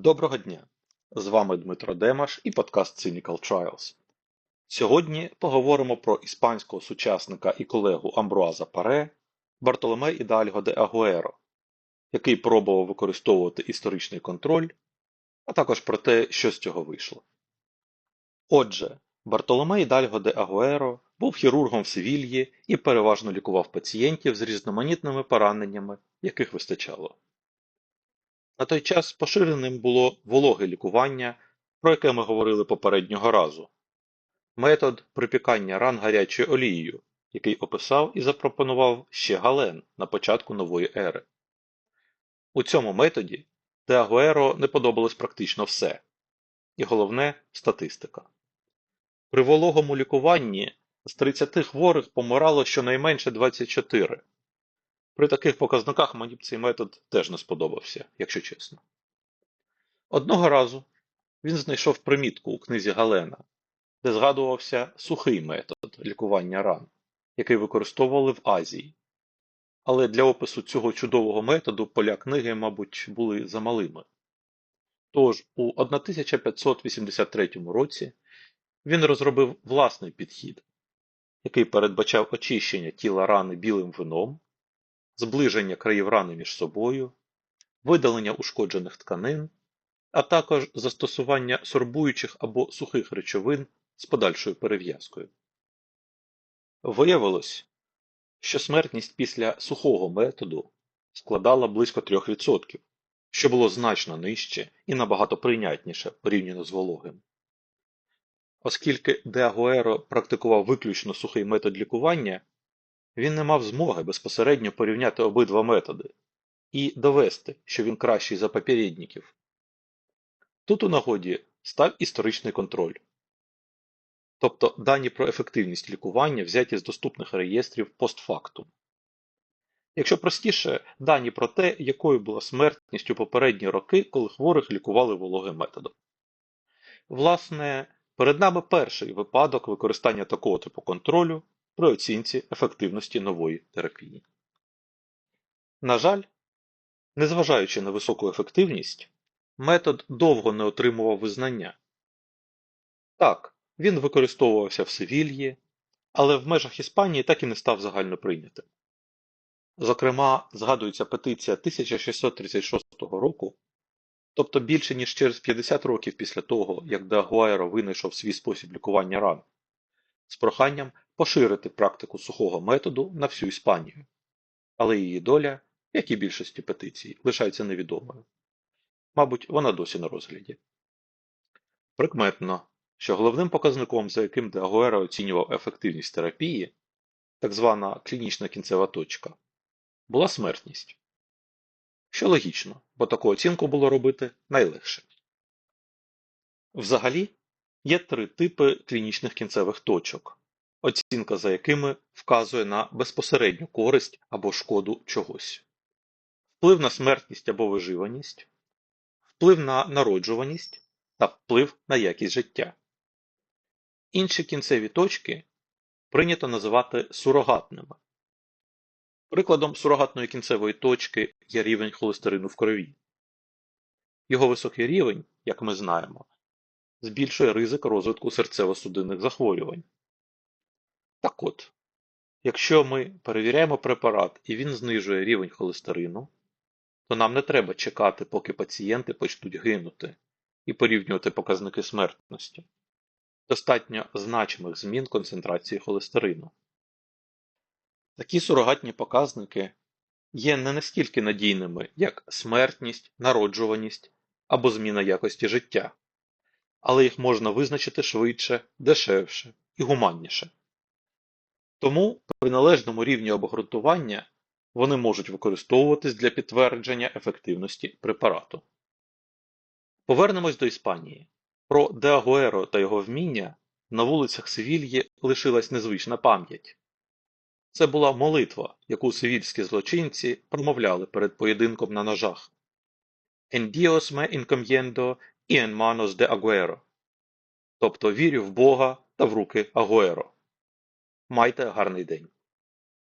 Доброго дня! З вами Дмитро Демаш і подкаст Cynical Trials. Сьогодні поговоримо про іспанського сучасника і колегу Амбруаза Паре Бартоломе Ідальго де Агуеро, який пробував використовувати історичний контроль, а також про те, що з цього вийшло. Отже, Бартоломе Ідальго де Агуеро був хірургом в Севільї і переважно лікував пацієнтів з різноманітними пораненнями, яких вистачало. На той час поширеним було вологе лікування, про яке ми говорили попереднього разу, метод припікання ран гарячою олією, який описав і запропонував ще Гален на початку нової ери. У цьому методі Деагуеро не подобалось практично все, і головне статистика. При вологому лікуванні з 30 хворих помирало щонайменше 24. При таких показниках мені б цей метод теж не сподобався, якщо чесно. Одного разу він знайшов примітку у книзі Галена, де згадувався сухий метод лікування ран, який використовували в Азії. Але для опису цього чудового методу поля книги, мабуть, були замалими. Тож у 1583 році він розробив власний підхід, який передбачав очищення тіла рани білим вином зближення країв рани між собою, видалення ушкоджених тканин, а також застосування сорбуючих або сухих речовин з подальшою перев'язкою. Виявилось, що смертність після сухого методу складала близько 3%, що було значно нижче і набагато прийнятніше порівняно з вологим. Оскільки Деагуеро практикував виключно сухий метод лікування, він не мав змоги безпосередньо порівняти обидва методи і довести, що він кращий за попередників. Тут у нагоді став історичний контроль. Тобто дані про ефективність лікування взяті з доступних реєстрів постфактум. Якщо простіше, дані про те, якою була смертність у попередні роки, коли хворих лікували вологим методом. Власне, перед нами перший випадок використання такого типу контролю при оцінці ефективності нової терапії. На жаль, незважаючи на високу ефективність, метод довго не отримував визнання. Так, він використовувався в Севільї, але в межах Іспанії так і не став загально прийнятим. Зокрема, згадується петиція 1636 року, тобто більше ніж через 50 років після того, як Дагуайро винайшов свій спосіб лікування ран, з проханням поширити практику сухого методу на всю Іспанію, але її доля, як і більшості петицій, лишається невідомою. Мабуть, вона досі на розгляді. Прикметно, що головним показником, за яким Деагуера оцінював ефективність терапії, так звана клінічна кінцева точка, була смертність. Що логічно, бо таку оцінку було робити найлегше. Взагалі, є три типи клінічних кінцевих точок, оцінка за якими вказує на безпосередню користь або шкоду чогось, вплив на смертність або виживаність, вплив на народжуваність та вплив на якість життя. Інші кінцеві точки прийнято називати сурогатними. Прикладом сурогатної кінцевої точки є рівень холестерину в крові. Його високий рівень, як ми знаємо, збільшує ризик розвитку серцево-судинних захворювань. От, якщо ми перевіряємо препарат і він знижує рівень холестерину, то нам не треба чекати, поки пацієнти почнуть гинути і порівнювати показники смертності. Достатньо значимих змін концентрації холестерину. Такі сурогатні показники є не настільки надійними, як смертність, народжуваність або зміна якості життя, але їх можна визначити швидше, дешевше і гуманніше. Тому при належному рівні обґрунтування вони можуть використовуватись для підтвердження ефективності препарату. Повернемось до Іспанії. Про Деагуеро та його вміння на вулицях Севільї лишилась незвична пам'ять. Це була молитва, яку севільські злочинці промовляли перед поєдинком на ножах En Dios me encomiendo y en manos de Agüero. Тобто вірю в Бога та в руки Агуеро. Майте гарний день!